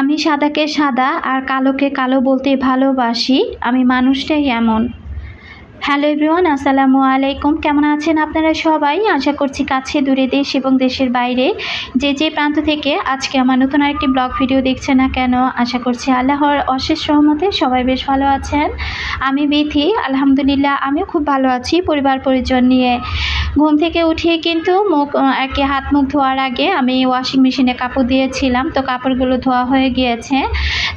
আমি সাদাকে সাদা আর কালোকে কালো বলতে ভালোবাসি আমি মানুষটাই এমন। হ্যালো এভরিওয়ান, আসসালামু আলাইকুম। কেমন আছেন আপনারা সবাই? আশা করছি কাছে, দূরে দেশ এবং দেশের বাইরে। যে যে প্রান্ত থেকে আজকে আমার নতুন আরেকটি ব্লগ ভিডিও দেখছে না কেন, আশা করছি আল্লাহর অশেষ রহমতে সবাই বেশ ভালো আছেন। আমি বিথি, আলহামদুলিল্লাহ আমিও খুব ভালো আছি। পরিবার পরিজন নিয়ে ঘুম থেকে উঠিয়ে কিন্তু মুখ একে হাত মুখ ধোয়ার আগে আমি ওয়াশিং মেশিনে কাপড় দিয়েছিলাম। তো কাপড়গুলো ধোয়া হয়ে গিয়েছে।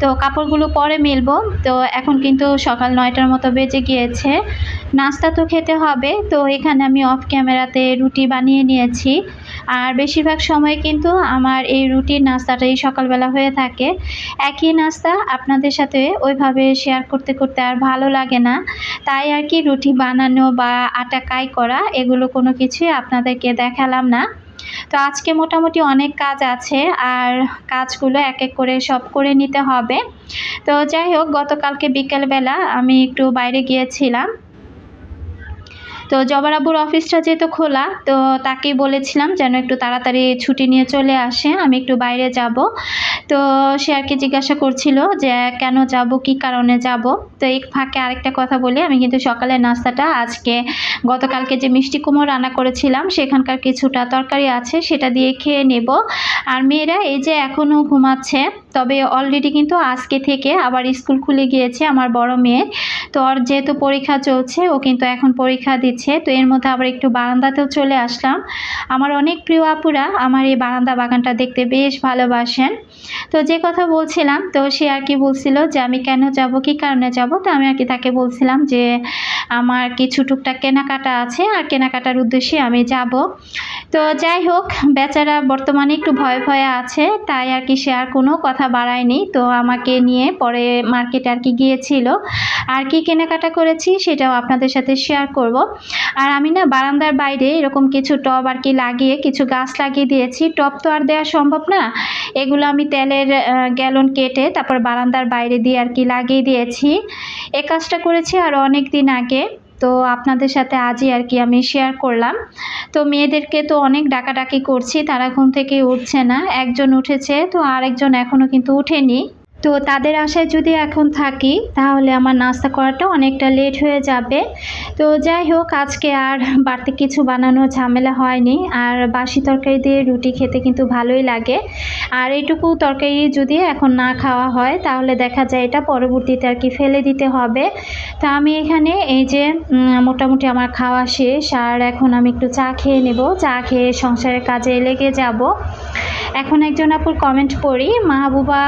তো কাপড়গুলো পরে মেলবো। তো এখন কিন্তু সকাল নয়টার মতো বেজে গিয়েছে। নাস্তা তো খেতে হবে, তো এখানে আমি অফ ক্যামেরাতে রুটি বানিয়ে নিয়েছি। আর বেশিরভাগ সময় কিন্তু আমার এই রুটির নাস্তাটাই সকালবেলা হয়ে থাকে। একই নাস্তা আপনাদের সাথে ওইভাবে শেয়ার করতে করতে আর ভালো লাগে না। তাই আর কি রুটি বানানো বা আটা কাই করা, এগুলো কোনো কিছুই আপনাদেরকে দেখালাম না। তো আজকে মোটামুটি অনেক কাজ আছে, আর কাজগুলো এক এক করে সব করে নিতে হবে। তো যাই হোক, গতকালকে বিকেলবেলা আমি একটু বাইরে গিয়েছিলাম। তো জবরাবুর অফিসটা যেহেতু খোলা, তো তাকেই বলেছিলাম যেন একটু তাড়াতাড়ি ছুটি নিয়ে চলে আসে, আমি একটু বাইরে যাব। তো সে আর কি জিজ্ঞাসা করছিল যে কেন যাব, কি কারণে যাব? তো এই ফাঁকে আরেকটা কথা বলি, আমি কিন্তু সকালের নাস্তাটা, আজকে গতকালকে যে মিষ্টি কুমড়ো রান্না করেছিলাম, সেখানকার কিছুটা তরকারি আছে, সেটা দিয়ে খেয়ে নেব। আর মেয়েরা এই যে এখনও ঘুমাচ্ছে, তবে অলরেডি কিন্তু আজকে থেকে আবার স্কুল খুলে গিয়েছে আমার বড় মেয়ে। তো ওর যেহেতু পরীক্ষা চলছে, ও কিন্তু এখন পরীক্ষা দিচ্ছে। তো এর মধ্যে আবার একটু বারান্দাতেও চলে আসলাম। আমার অনেক প্রিয় আপুরা আমার এই বারান্দা বাগানটা দেখতে বেশ ভালোবাসেন। তো যে কথা বলছিলাম, তো সে আর কি বলছিল যে আমি কেন যাব, কি কারণে যাব? তো আমি আর কি তাকে বলছিলাম যে আমার কিছু টুকটাক কেনাকাটা আছে আর কেনাকাটার উদ্দেশ্যে আমি যাব। তো যাই হোক, বেচারা বর্তমানে একটু ভয়ে ভয়ে আছে, তাই আর কি সে আর কোনো কথা বাড়ায়নি। তো আমাকে নিয়ে পরে মার্কেটে আর কি গিয়েছিল। আর কি কেনাকাটা করেছি সেটাও আপনাদের সাথে শেয়ার করব। আর আমি না বারান্দার বাইরে এরকম কিছু টব আর কি লাগিয়ে, কিছু গাছ লাগিয়ে দিয়েছি। টব তো আর দেওয়া সম্ভব না। এগুলো আমি তেলের গ্যালন কেটে তারপর বারান্দার বাইরে দিয়ে আর কি লাগিয়ে দিয়েছি। এ কাজটা করেছি আর অনেক দিন আগে। তো আপনাদের সাথে আজই আর কি আমি শেয়ার করলাম। তো মেয়েদেরকে তো অনেক ডাকাডাকি করছি, তারা ঘুম থেকে উঠছে না। একজন উঠেছে, তো আরেকজন এখনও কিন্তু উঠেনি। তো তাদের আশায় যদি এখন থাকি, তাহলে আমার নাস্তা করাটা অনেকটা লেট হয়ে যাবে। তো যাই হোক, আজকে আর বাড়তি কিছু বানানোর ঝামেলা হয়নি। আর বাসি তরকারি দিয়ে রুটি খেতে কিন্তু ভালোই লাগে। আর এইটুকু তরকারি যদি এখন না খাওয়া হয়, তাহলে দেখা যায় এটা পরবর্তীতে আর কি ফেলে দিতে হবে। তো আমি এখানে এই যে মোটামুটি আমার খাওয়া শেষ। আর এখন আমি একটু চা খেয়ে নেব। চা খেয়ে সংসারের কাজে লেগে যাব। এখন একজন আপুর কমেন্ট পড়ি মাহবুবা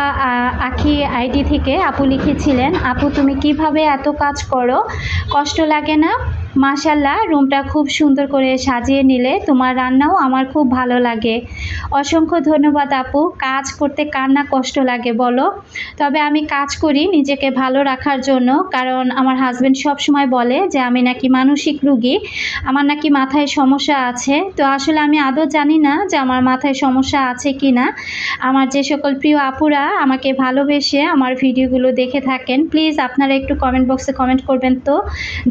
আখি আইডি থেকে আপু লিখেছিলেন, আপু, তুমি কীভাবে এত কাজ করো? কষ্ট লাগে না? মাশাল্লাহ রুমটা খুব সুন্দর করে সাজিয়ে নিলে তোমার রান্নাও আমার খুব ভালো লাগে। অসংখ্য ধন্যবাদ আপু, কাজ করতে কার না কষ্ট লাগে বলো? তবে আমি কাজ করি নিজেকে ভালো রাখার জন্য, কারণ আমার হাজব্যান্ড সব সময় বলে যে, আমি নাকি মানসিক রুগী, আমার নাকি মাথায় সমস্যা আছে। তো আসলে আমি আদৌ জানি না যে আমার মাথায় সমস্যা আছে কি না আমার যে সকল প্রিয় আপুরা আমাকে ভালোবেসে আমার ভিডিওগুলো দেখে থাকেন প্লিজ আপনারা একটু কমেন্ট বক্সে কমেন্ট করবেন তো,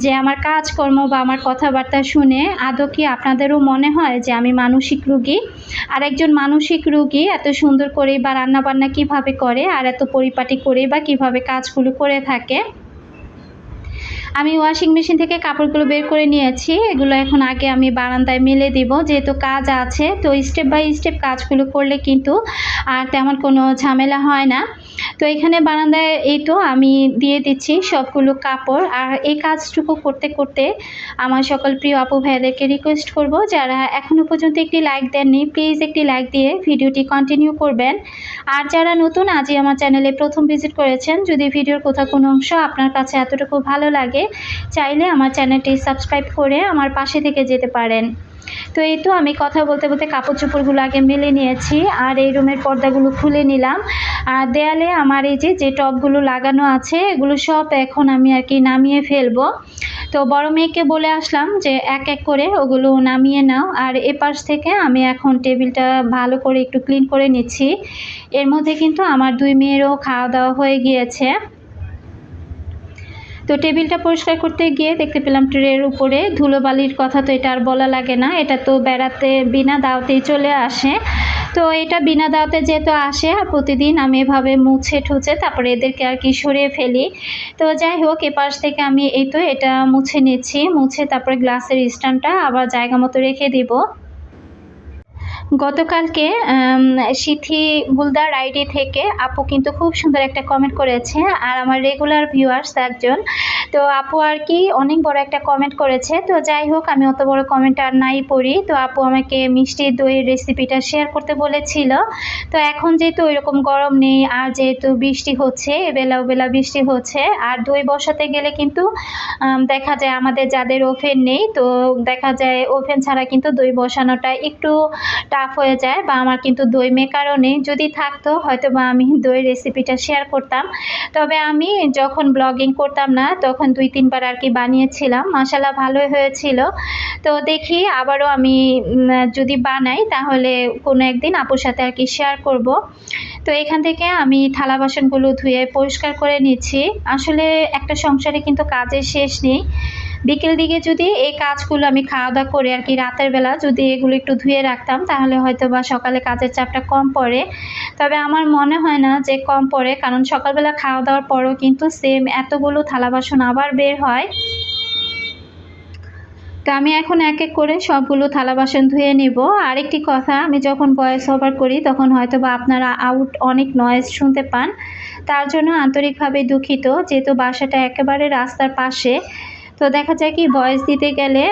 যে আমার কাজকর্ম বা আমার কথাবার্তা শুনে আদৌ কি আপনাদেরও মনে হয় যে আমি মানসিক রুগী? আর একজন মানসিক রুগী এত সুন্দর করে বা রান্নাবান্না কীভাবে করে আর এত পরিপাটি করে বা কীভাবে কাজগুলো করে থাকে? আমি ওয়াশিং মেশিন থেকে কাপড়গুলো বের করে নিয়েছি। এগুলো এখন আগে আমি বারান্দায় মেলে দিব। যেহেতু কাজ আছে, তো স্টেপ বাই স্টেপ কাজগুলো করলে কিন্তু আর তেমন কোনো ঝামেলা হয় না। তো এখানে বারান্দায় এই তো আমি দিয়ে দিচ্ছি সবগুলো কাপড়। আর এই কাজটুকু করতে করতে আমার সকল প্রিয় আপু ভাইদেরকে রিকোয়েস্ট করব, যারা এখনও পর্যন্ত একটি লাইক দেননি প্লিজ একটি লাইক দিয়ে ভিডিওটি কন্টিনিউ করবেন। আর যারা নতুন, আজই আমার চ্যানেলে প্রথম ভিজিট করেছেন, যদি ভিডিওর কোথাও কোনো অংশ আপনার কাছে এতটুকু ভালো লাগে চাইলে আমার চ্যানেলটি সাবস্ক্রাইব করে আমার পাশে থেকে যেতে পারেন। তো এই তো আমি কথা বলতে বলতে কাপড় চোপড়গুলো আগে মেলে নিয়েছি, আর এই রুমের পর্দাগুলো খুলে নিলাম। আর দেয়ালে আমার এই যে যে টপগুলো লাগানো আছে, এগুলো সব এখন আমি আর কি নামিয়ে ফেলব। তো বড় মেয়েকে বলে আসলাম যে, এক এক করে ওগুলো নামিয়ে নাও। আর এ পাশ থেকে আমি এখন টেবিলটা ভালো করে একটু ক্লিন করে নিচ্ছি। এর মধ্যে কিন্তু আমার দুই মেয়েরও খাওয়া দাওয়া হয়ে গিয়েছে। তো টেবিলটা পরিষ্কার করতে গিয়ে দেখতে পেলাম ট্রের উপরে ধুলোবালির কথা তো এটা আর বলা লাগে না। এটা তো বেড়াতে বিনা দাওতেই চলে আসে। তো এটা বিনা দাওতে যেহেতু আসে আর প্রতিদিন আমি এভাবে মুছে ঠুছে তারপরে এদেরকে আর কি সরিয়ে ফেলি। তো যাই হোক, এপাশ থেকে আমি এই তো এটা মুছে নিচ্ছি, মুছে তারপরে গ্লাসের স্ট্যান্ডটা আবার জায়গা মতো রেখে দিব। গতকালকে সিথি বুলদার আইডি থেকে আপু কিন্তু খুব সুন্দর একটা কমেন্ট করেছে। আর আমার রেগুলার ভিউয়ার্স একজন তো আপু আর কি অনেক বড় একটা কমেন্ট করেছে। তো যাই হোক, আমি অত বড় কমেন্ট আর নাই পড়ি। তো আপু আমাকে মিষ্টি দইয়ের রেসিপিটা শেয়ার করতে বলেছিল। তো এখন যেহেতু ওইরকম গরম নেই, আর যেহেতু বৃষ্টি হচ্ছে এবেলা ওবেলা বৃষ্টি হচ্ছে, আর দই বসাতে গেলে কিন্তু দেখা যায় আমাদের যাদের ওভেন নেই, তো দেখা যায় ওভেন ছাড়া কিন্তু দই বসানোটা একটু টাফ হয়ে যায়, বা আমার কিন্তু দই মেকারও নেই। যদি থাকতো হয়তো বা আমি দই রেসিপিটা শেয়ার করতাম। তবে আমি যখন ব্লগিং করতাম না, তখন দুই তিনবার আর কি বানিয়েছিলাম। মশালা ভালোই হয়েছিল। তো দেখি আবারও আমি যদি বানাই তাহলে কোনো একদিন আপুর সাথে আর কি শেয়ার করব। তো এখান থেকে আমি থালা বাসনগুলো ধুয়ে পরিষ্কার করে নিচ্ছি। আসলে একটা সংসারে কিন্তু কাজের শেষ নেই। বিকেল দিকে যদি এই কাজগুলো আমি খাওয়া দাওয়া করে আর কি রাতের বেলা যদি এগুলো একটু ধুয়ে রাখতাম, তাহলে হয়তো বা সকালে কাজের চাপটা কম পড়ে। তবে আমার মনে হয় না যে কম পড়ে, কারণ সকালবেলা খাওয়া দাওয়ার পরও কিন্তু সেম এতগুলো থালা বাসন আবার বের হয়। তো আমি এখন এক এক করে সবগুলো থালা বাসন ধুয়ে নিব। আরেকটি কথা, আমি যখন ভয়েস ওভার করি, তখন হয়তো বা আপনারা আউট অনেক নয়েজ শুনতে পান। তার জন্য আন্তরিকভাবে দুঃখিত, যেহেতু বাসাটা একেবারে রাস্তার পাশে। তো দেখা যায় কি ভয়েস দিতে গেলে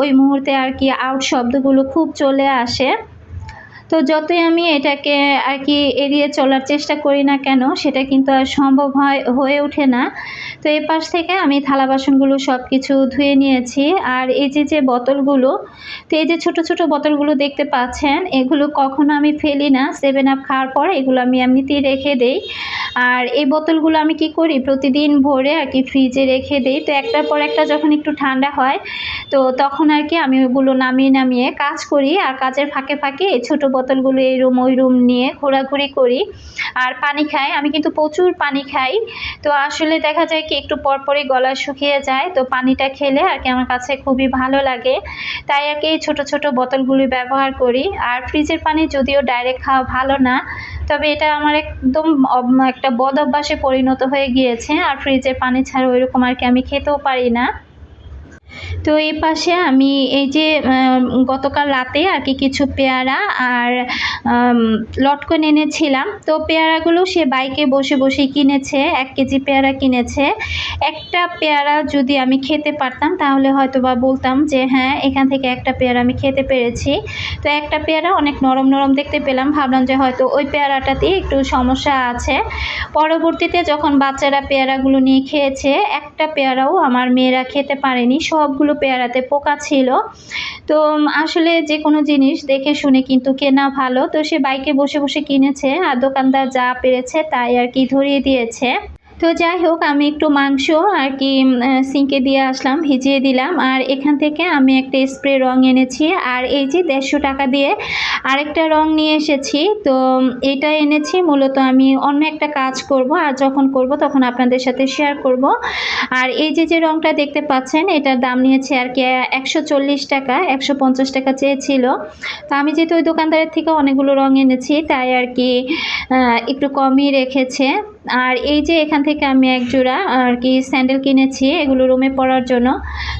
ওই মুহূর্তে আর কি আউট শব্দগুলো খুব চলে আসে। তো যতই আমি এটাকে আর কি এড়িয়ে চলার চেষ্টা করি না কেন, সেটা কিন্তু আর সম্ভব হয়, হয়ে ওঠে না। তো এই পাশ থেকে আমি থালা বাসনগুলো সব কিছু ধুয়ে নিয়েছি। আর এই যে যে বোতলগুলো, তো এই যে ছোট ছোট বোতলগুলো দেখতে পাচ্ছেন, এগুলো কখনো আমি ফেলি না। সেভেন আপ খাওয়ার পর এগুলো আমি এমনিতেই রেখে দেই। আর এই বোতলগুলো আমি কি করি, প্রতিদিন ভরে আর কি ফ্রিজে রেখে দিই। তো একটার পর একটা যখন একটু ঠান্ডা হয়, তো তখন আর কি আমি ওগুলো নামিয়ে নামিয়ে কাজ করি। আর কাজের ফাঁকে ফাঁকে এই ছোটো বোতলগুলো এই রুম, ওই রুম নিয়ে ঘোরাঘুরি করি আর পানি খাই। আমি কিন্তু প্রচুর পানি খাই। তো আসলে দেখা যায় কি, একটু পরপরই গলা শুকিয়ে যায়। তো পানিটা খেলে আর কি আমার কাছে খুবই ভালো লাগে। তাই আর কি ছোট ছোট বোতলগুলি ব্যবহার করি। আর ফ্রিজের পানি যদিও ডাইরেক্ট খাওয়া ভালো না, তবে এটা আমার একদম একটা বদ অভ্যাসে পরিণত হয়ে গিয়েছে। আর ফ্রিজের পানি ছাড়া ওইরকম আর কি আমি খেতেও পারি না। তো এই পাশে আমি এই যে গতকাল রাতে আর কি কিছু পেয়ারা আর লটকন এনেছিলাম। তো পেয়ারাগুলো সে বাইকে বসে বসে কিনেছে, এক কেজি পেয়ারা কিনেছে। একটা পেয়ারা যদি আমি খেতে পারতাম, তাহলে হয়তো বা বলতাম যে হ্যাঁ এখান থেকে একটা পেয়ারা আমি খেতে পেরেছি। তো একটা পেয়ারা অনেক নরম নরম দেখতে পেলাম। ভাবলাম যে হয়তো ওই পেয়ারাটাতে একটু সমস্যা আছে। পরবর্তীতে যখন বাচ্চারা পেয়ারাগুলো নিয়ে খেয়েছে, একটা পেয়ারাও আমার মেয়েরা খেতে পারেনি। সবগুলো সবগুলো পেয়ারাতে পোকা ছিল। তো আসলে যে কোনো জিনিস দেখে শুনে কিন্তু কেনা ভালো। তো সে বাইকে বসে বসে কিনেছে আর দোকানদার যা পেরেছে তাই আর কি ধরিয়ে দিয়েছে। তো যাই হোক, আমি একটু মাংস আর কি সিঙ্কে দিয়ে আসলাম, ভিজিয়ে দিলাম। আর এখান থেকে আমি একটা স্প্রে রং এনেছি। আর এই যে দেড়শো টাকা দিয়ে আরেকটা রং নিয়ে এসেছি, তো এটা এনেছি। মূলত আমি অন্য একটা কাজ করব, আর যখন করব তখন আপনাদের সাথে শেয়ার করব। আর এই যে যে রংটা দেখতে পাচ্ছেন, এটার দাম নিয়েছে আর কি, একশো চল্লিশ টাকা, একশো পঞ্চাশ টাকা চেয়েছিল। তো আমি যেহেতু ওই দোকানদারের থেকে অনেকগুলো রং এনেছি, তাই আর কি একটু কমই রেখেছে। আর এই যে এখান থেকে আমি এক জোড়া আর কি স্যান্ডেল কিনেছি এগুলো রুমে পরার জন্য।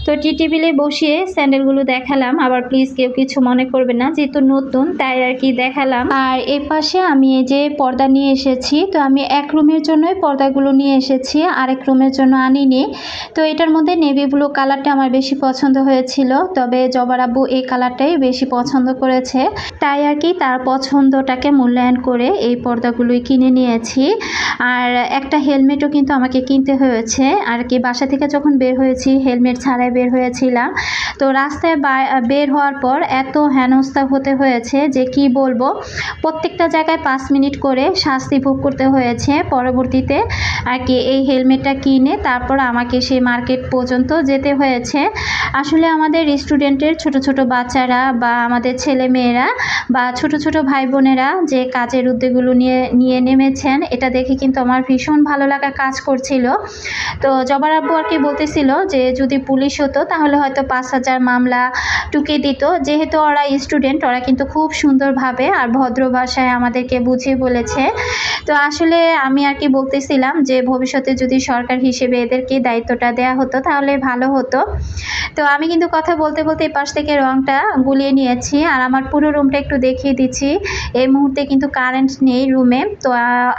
তো টি টেবিলে বসিয়ে স্যান্ডেলগুলো দেখালাম। আবার প্লিজ কেউ কিছু মনে করবে না, যেহেতু নতুন, তাই আর কি দেখালাম। আর এ পাশে আমি এই যে পর্দা নিয়ে এসেছি, তো আমি এক রুমের জন্যই পর্দাগুলো নিয়ে এসেছি, আরেক রুমের জন্য আনিনি। তো এটার মধ্যে নেভি ব্লু কালারটা আমার বেশি পছন্দ হয়েছিল, তবে জবার আব্বু এই কালারটাই বেশি পছন্দ করেছে। তাই আর কি তার পছন্দটাকে মূল্যায়ন করে এই পর্দাগুলোই কিনে নিয়েছি। আর একটা হেলমেটও কিন্তু আমাকে কিনতে হয়েছে। আর কি বাসা থেকে যখন বের হয়েছি হেলমেট ছাড়াই বের হয়েছিলাম। তো রাস্তায় বের হওয়ার পর এত হেনস্থা হতে হয়েছে যে কি বলব? প্রত্যেকটা জায়গায় পাঁচ মিনিট করে শাস্তি ভোগ করতে হয়েছে পরবর্তীতে। আর কি, এই হেলমেটটা কিনে তারপর আমাকে সেই মার্কেট পর্যন্ত যেতে হয়েছে। আসলে আমাদের স্টুডেন্টের ছোট ছোট বাচ্চারা বা আমাদের ছেলে মেয়েরা বা ছোট ছোট ভাই বোনেরা যে কাজের উদ্যোগগুলো নিয়ে নিয়ে নেমেছেন, এটা দেখে কিন্তু আমার ভীষণ ভালো লাগা কাজ করছিল। তো জবার আব্বু আর কি বলতেছিল যে, যদি পুলিশ হতো, তাহলে হয়তো পাঁচ হাজার মামলা টুকে দিত। যেহেতু ওরা স্টুডেন্ট ওরা কিন্তু খুব সুন্দরভাবে আর ভদ্র ভাষায় আমাদেরকে বুঝিয়ে বলেছে। তো আসলে আমি আর কি বলতেছিলাম যে, ভবিষ্যতে যদি সরকার হিসেবে এদেরকে দায়িত্বটা দেওয়া হতো, তাহলে ভালো হতো। তো আমি কিন্তু কথা বলতে বলতে পাশ থেকে রংটা গুলিয়ে নিয়েছি আর আমার পুরো রুমটা একটু দেখিয়ে দিচ্ছি। এই মুহূর্তে কিন্তু কারেন্ট নেই রুমে তো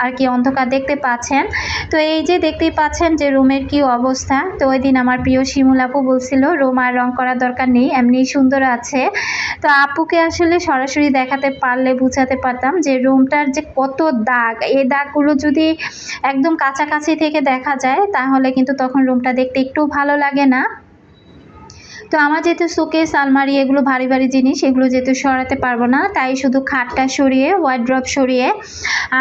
আর কি অন্ধকার দেখতে পাচ্ছেন। তো এই যে দেখতেই পাচ্ছেন যে রুমের কি অবস্থা, তো ওই দিন আমার প্রিয় শিমুল আপু বলছিল রুম আর রং করার দরকার নেই এমনি সুন্দর আছে। তো আপুকে আসলে সরাসরি দেখাতে পারলে বুঝাতে পারতাম যে রুমটার যে কত দাগ এই দাগগুলো যদি একদম কাছাকাছি থেকে দেখা যায়, তাহলে কিন্তু তখন রুমটা দেখতে একটু ভালো লাগে না। তো আমার যেহেতু শোকেস আলমারি এগুলো ভারী ভারী জিনিস, এগুলো যেহেতু সরাতে পারব না, তাই শুধু খাটটা সরিয়ে ওয়ার্ড্রপ সরিয়ে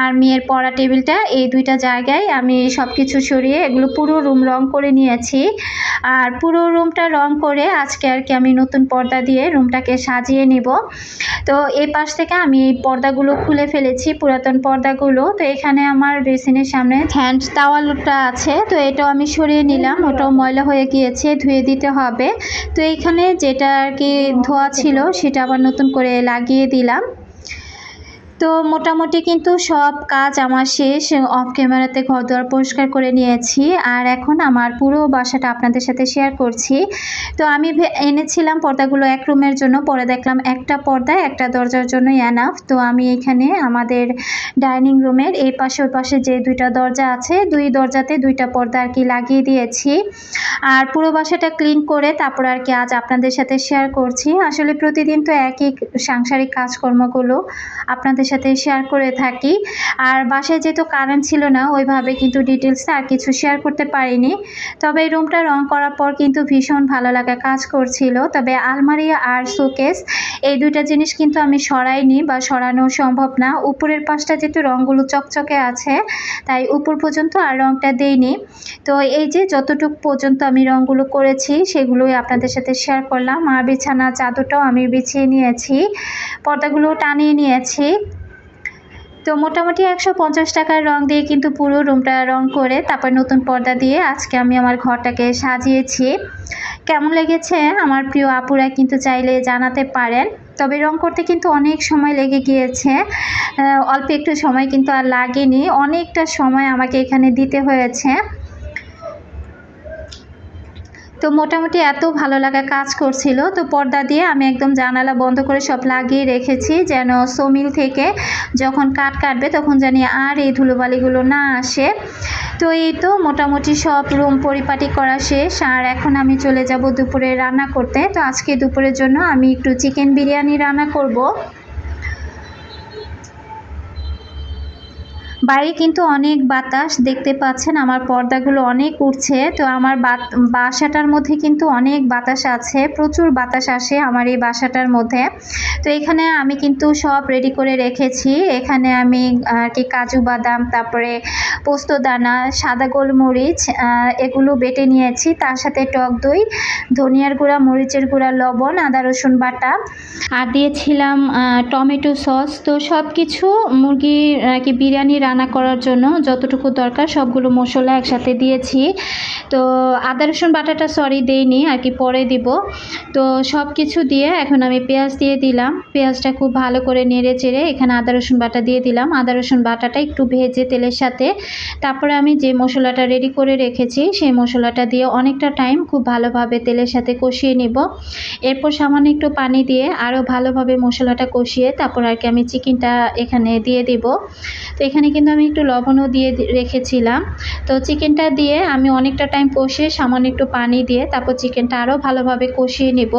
আর মেয়ের পড়া টেবিলটা, এই দুইটা জায়গায় আমি সব কিছু সরিয়ে এগুলো পুরো রুম রং করে নিয়েছি। আর পুরো রুমটা রং করে আজকে আর কি আমি নতুন পর্দা দিয়ে রুমটাকে সাজিয়ে নিব। তো এই পাশ থেকে আমি এই পর্দাগুলো খুলে ফেলেছি, পুরাতন পর্দাগুলো। তো এখানে আমার বেসিনের সামনে হ্যান্ড টাওয়ালটা আছে, তো এটাও আমি সরিয়ে নিলাম। ওটাও ময়লা হয়ে গিয়েছে, ধুয়ে দিতে হবে। তো এইখানে যেটা আর কি ধোয়া ছিল সেটা আবার নতুন করে লাগিয়ে দিলাম। তো মোটামুটি কিন্তু সব কাজ আমার শেষ। অফ ক্যামেরাতে ঘর দুয়ার পরিষ্কার করে নিয়েছি। আর এখন আমার পুরো বাসাটা আপনাদের সাথে শেয়ার করছি। তো আমি এনেছিলাম পর্দাগুলো এক রুমের জন্য। পরে দেখলাম একটা পর্দা, একটা দরজার জন্যই এনাফ তো আমি এখানে আমাদের ডাইনিং রুমের এই পাশে, ওই পাশে যে দুইটা দরজা আছে, দুই দরজাতে দুইটা পর্দা আর কি লাগিয়ে দিয়েছি। আর পুরো বাসাটা ক্লিন করে তারপর আর কি আজ আপনাদের সাথে শেয়ার করছি। আসলে প্রতিদিন তো একই সাংসারিক কাজকর্মগুলো আপনাদের সাথে শেয়ার করে থাকি। আর বাসায় যেহেতু কারেন্ট ছিল না, ওইভাবে কিন্তু ডিটেলসে আর কিছু শেয়ার করতে পারিনি। তবে এই রুমটা রং করার পর কিন্তু ভীষণ ভালো লাগা কাজ করছিল। তবে আলমারি আর শোকেস এই দুইটা জিনিস কিন্তু আমি সরাইনি বা সরানো সম্ভব না। উপরের পাশটা যেহেতু রঙগুলো চকচকে আছে, তাই উপর পর্যন্ত আর রঙটা দেইনি। তো এই যে যতটুকু পর্যন্ত আমি রঙগুলো করেছি, সেগুলোই আপনাদের সাথে শেয়ার করলাম। আর বিছানা, চাদরটাও আমি বিছিয়ে নিয়েছি। পর্দাগুলো টানিয়ে নিয়েছি। তো মোটামুটি একশো পঞ্চাশ টাকার রং দিয়ে কিন্তু পুরো রুমটা রং করে তারপর নতুন পর্দা দিয়ে আজকে আমি আমার ঘরটাকে সাজিয়েছি। কেমন লেগেছে? আমার প্রিয় আপুরা কিন্তু চাইলে জানাতে পারেন। তবে রং করতে কিন্তু অনেক সময় লেগে গিয়েছে। অল্প একটু সময় কিন্তু আর লাগেনি। অনেকটা সময় আমাকে এখানে দিতে হয়েছে। তো মোটামুটি এত ভালো লাগা কাজ করছিল। তো পর্দা দিয়ে আমি একদম জানালা বন্ধ করে সব লাগিয়ে রেখেছি, যেন সমিল থেকে যখন কাঠ কাটবে তখন জানি আর এই ধুলোবালিগুলো না আসে। তো এই তো মোটামুটি সব রুম পরিপাটি করা শেষ, আর এখন আমি চলে যাব দুপুরে রান্না করতে। তো আজকে দুপুরের জন্য আমি একটু চিকেন বিরিয়ানি রান্না করব। বাইরে কিন্তু অনেক বাতাস দেখতে পাচ্ছেন, আমার পর্দাগুলো অনেক উঠছে তো আমার বাসাটার মধ্যে কিন্তু অনেক বাতাস আছে, প্রচুর বাতাস আসে আমার এই বাসাটার মধ্যে। তো এখানে আমি কিন্তু সব রেডি করে রেখেছি। এখানে আমি আর কি কাজু বাদাম, তারপরে পোস্তদানা সাদা গোলমরিচ এগুলো বেটে নিয়েছি। তার সাথে টক দই, ধনিয়ার গুঁড়া, মরিচের গুঁড়া, লবণ, আদা, রসুন বাটা। আর দিয়েছিলাম টমেটো সস। তো সব কিছু মুরগির আর কি বিরিয়ানি রান্না করার জন্য যতটুকু দরকার সবগুলো মশলা একসাথে দিয়েছি। তো আদা, রসুন, বাটাটা সরি দেইনি, আর কি পরে দিব। তো সব কিছু দিয়ে এখন আমি পেঁয়াজ দিয়ে দিলাম। পেঁয়াজটা খুব ভালো করে নেড়ে চেড়ে এখানে আদা, রসুন, বাটা দিয়ে দিলাম। আদা, রসুন, বাটাটা একটু ভেজে তেলের সাথে। তারপরে আমি যে মশলাটা রেডি করে রেখেছি, সেই মশলাটা দিয়ে অনেকটা টাইম খুব ভালোভাবে তেলের সাথে কষিয়ে নিব। এরপর সামান্য একটু পানি দিয়ে আরও ভালোভাবে মশলাটা কষিয়ে তারপর আর কি আমি চিকেনটা এখানে দিয়ে দিব। তো এখানে কিন্তু আমি একটু লবণও দিয়ে রেখেছিলাম। তো চিকেনটা দিয়ে আমি অনেকটা টাইম কষিয়ে সামান্য একটু পানি দিয়ে তারপর চিকেনটা আরও ভালোভাবে কষিয়ে নিব।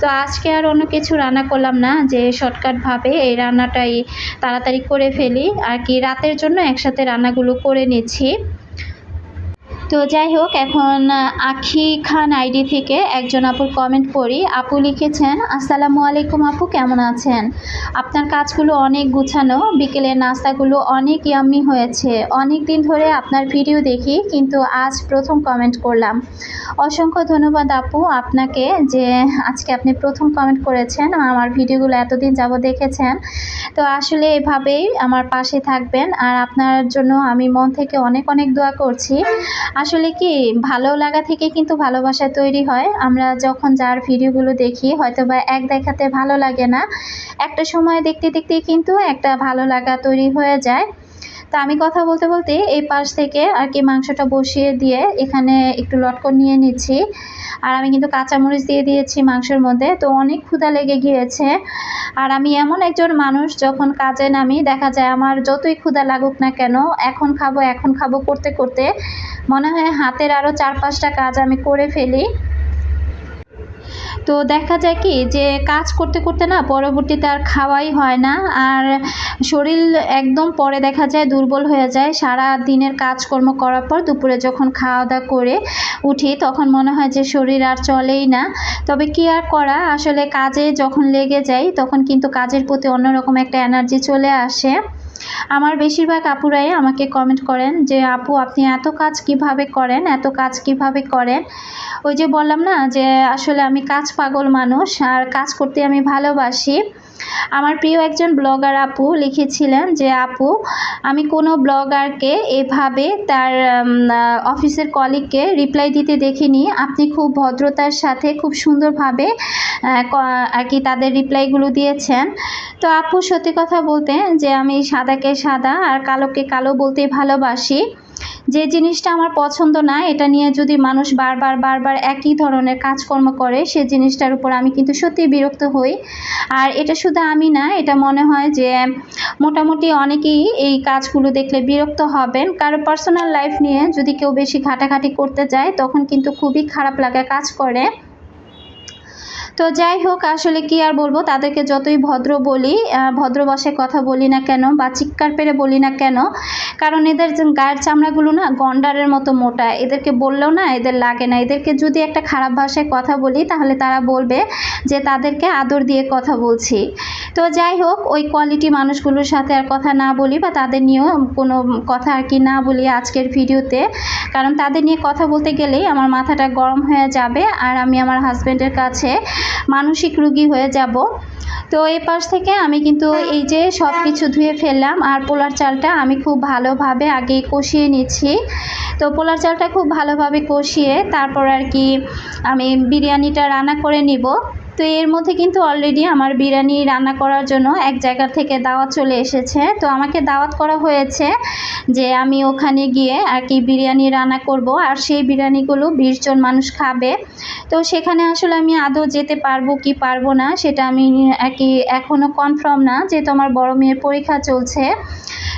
তো আজকে আর অন্য কিছু রান্না করলাম না, যে শর্টকাটভাবে এই রান্নাটাই তাড়াতাড়ি করে ফেলি। আর কি, রাতের জন্য একসাথে রান্নাগুলো করে নিচ্ছি। তো যাই হোক, এখন আখি খান আইডি থেকে একজন আপুর কমেন্ট পড়ি। আপু লিখেছেন, আসসালামু আলাইকুম আপু, কেমন আছেন? আপনার কাজগুলো অনেক গুছানো, বিকেলের নাস্তাগুলো অনেক ইয়াম্মি হয়েছে। অনেক দিন ধরে আপনার ভিডিও দেখি, কিন্তু আজ প্রথম কমেন্ট করলাম। অসংখ্য ধন্যবাদ আপু, আপনাকে যে আজকে আপনি প্রথম কমেন্ট করেছেন, আমার ভিডিওগুলো এতদিন যাব দেখেছেন। তো আসলে এভাবেই আমার পাশে থাকবেন, আর আপনার জন্য আমি মন থেকে অনেক অনেক দোয়া করছি। আসলে কি ভালো লাগা থেকে কিন্তু ভালোবাসা তৈরি হয়। আমরা যখন যার ভিডিওগুলো দেখি হয়তো বা এক দেখাতে ভালো লাগে না। একটা সময় দেখতে দেখতে কিন্তু একটা ভালো লাগা তৈরি হয়ে যায়। তা আমি কথা বলতে বলতে এই পাশ থেকে আর কি মাংসটা বসিয়ে দিয়ে এখানে একটু লটকন নিয়ে নিচ্ছি। আর আমি কিন্তু কাঁচামরিচ দিয়ে দিয়েছি মাংসের মধ্যে। তো অনেক ক্ষুধা লেগে গিয়েছে। আর আমি এমন একজন মানুষ যখন কাজে নামি, দেখা যায় আমার যতই ক্ষুধা লাগুক না কেন, এখন খাব এখন খাব করতে করতে মনে হয় হাতের আরও চার পাঁচটা কাজ আমি করে ফেলি। তো দেখা যায় কি যে কাজ করতে করতে না পরবর্তীতে আর খাওয়াই হয় না। আর শরীর একদম পরে দেখা যায় দুর্বল হয়ে যায়। সারা দিনের কাজকর্ম করার পর দুপুরে যখন খাওয়া দাওয়া করে উঠি তখন মনে হয় যে শরীর আর চলেই না। তবে কি আর করা? আসলে কাজে যখন লেগে যাই তখন কিন্তু কাজের প্রতি অন্যরকম একটা এনার্জি চলে আসে। আমার বেশিরভাগ আপুরাই আমাকে কমেন্ট করেন যে, আপু, আপনি এত কাজ কীভাবে করেন? এত কাজ কীভাবে করেন? ওই যে বললাম না যে, আসলে আমি কাজ পাগল মানুষ, আর কাজ করতে আমি ভালোবাসি। আমার প্রিয় একজন ব্লগার আপু লিখেছিলেন যে, আপু, আমি কোনো ব্লগারকে এভাবে তার অফিসের কলিগকে রিপ্লাই দিতে দেখিনি। আপনি খুব ভদ্রতার সাথে খুব সুন্দরভাবে আর কি তাদের রিপ্লাইগুলো দিয়েছেন। তো আপু সত্যি কথা বলতে যে, আমি সাদাকে সাদা আর কালোকে কালো বলতেই ভালোবাসি। যে জিনিসটা আমার পছন্দ না, এটা নিয়ে যদি মানুষ বারবার বারবার একই ধরনের কাজকর্ম করে, সে জিনিসটার উপর আমি কিন্তু সত্যিই বিরক্ত হই। আর এটা শুধু আমি না, এটা মনে হয় যে মোটামুটি অনেকেই এই কাজগুলো দেখলে বিরক্ত হবেন। কারও পার্সোনাল লাইফ নিয়ে যদি কেউ বেশি ঘাটাঘাটি করতে যায়, তখন কিন্তু খুবই খারাপ লাগা কাজ করে। তো যাই হোক, আসলে কি আর বলব, তাদেরকে যতই ভদ্র বলি ভদ্র বসায় কথা বলি না কেন বা চিৎকার পেরে বলি না কেন, কারণ এদের গায়ের চামড়াগুলো না গন্ডারের মতো মোটা, এদেরকে বললেও না এদের লাগে না। এদেরকে যদি একটা খারাপ ভাষায় কথা বলি, তাহলে তারা বলবে যে তাদেরকে আদর দিয়ে কথা বলছি। তো যাই হোক, ওই কোয়ালিটি মানুষগুলোর সাথে আর কথা না বলি বা তাদের নিয়েও কোনো কথা আর কি না বলি আজকের ভিডিওতে, কারণ তাদের নিয়ে কথা বলতে গেলেই আমার মাথাটা গরম হয়ে যাবে আর আমি আমার হাজব্যান্ডের কাছে মানসিক রুগী হয়ে যাব। তো এই পাশ থেকে আমি কিন্তু এই যে সব কিছু ধুয়ে ফেললাম আর পোলার চালটা আমি খুব ভালোভাবে আগে কষিয়ে নিচ্ছি। তো পোলার চালটা খুব ভালোভাবে কষিয়ে তারপর আর কি আমি বিরিয়ানিটা রান্না করে নিব। তো এর মধ্যে কিন্তু অলরেডি আমার বিরিয়ানি রান্না করার জন্য এক জায়গা থেকে দাওয়াত চলে এসেছে। তো আমাকে দাওয়াত করা হয়েছে যে আমি ওখানে গিয়ে আর কি বিরিয়ানি রান্না করব আর সেই বিরিয়ানিগুলো বিশ জন মানুষ খাবে। তো সেখানে আসলে আমি আদৌ যেতে পারব কি পারব না সেটা আমি আর কি এখনও কনফার্ম না, যেহেতু আমার বড় মেয়ের পরীক্ষা চলছে।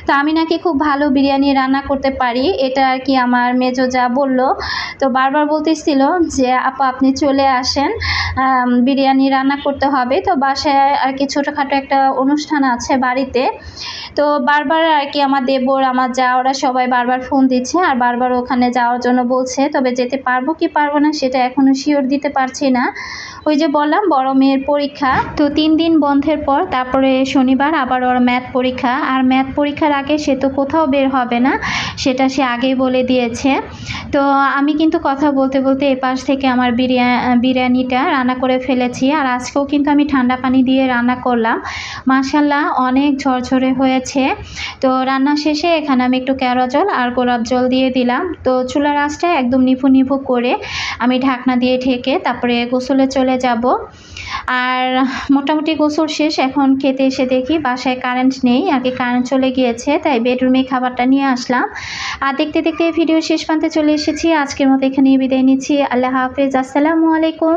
তো আমি নাকি খুব ভালো বিরিয়ানি রান্না করতে পারি। এটা আর কি আমার মেজো যা বলল। তো বারবার বলতেছিল যে, আপা, আপনি চলে আসেন। বিরিয়ানি রান্না করতে হবে। তো বাসায় আর কি ছোটোখাটো একটা অনুষ্ঠান আছে বাড়িতে। তো বারবার আর কি আমার দেবর, আমার যা, ওরা সবাই বারবার ফোন দিচ্ছে আর বারবার ওখানে যাওয়ার জন্য বলছে, তবে যেতে পারব কি পারব না সেটা এখনও শিওর দিতে পারছি না। ওই যে বললাম, বড় মেয়ের পরীক্ষা। তো তিন দিন বন্ধের পর তারপরে শনিবার আবার ওর ম্যাথ পরীক্ষা। আর ম্যাথ পরীক্ষার আগে সে তো কোথাও বের হবে না, সেটা সে আগেই বলে দিয়েছে। তো আমি কিন্তু কথা বলতে বলতে এপাশ থেকে আমার বিরিয়া, বিরিয়ানিটা রান্না করে ফেলেছি। আর আজকেও কিন্তু আমি ঠান্ডা পানি দিয়ে রান্না করলাম। মাসাল্লাহ অনেক ঝরঝরে হয়েছে। তো রান্না শেষে এখানে আমি একটু ক্যারা জল আর গোলাপ জল দিয়ে দিলাম। তো চুলার আঁচটা একদম নিভু নিভু করে আমি ঢাকনা দিয়ে ঢেকে তারপরে গোসলে চলে যাব। আর মোটামুটি গোসল শেষ, এখন খেতে এসে দেখি বাসায় কারেন্ট নেই, আগে কারেন্ট চলে গিয়েছে, তাই বেডরুমে খাবারটা নিয়ে আসলাম। আর দেখতে দেখতে ভিডিও শেষ প্রান্তে চলে এসেছি। আজকের মতো এখানে বিদায় নিচ্ছি। আল্লাহ হাফেজ। আসসালামু আলাইকুম।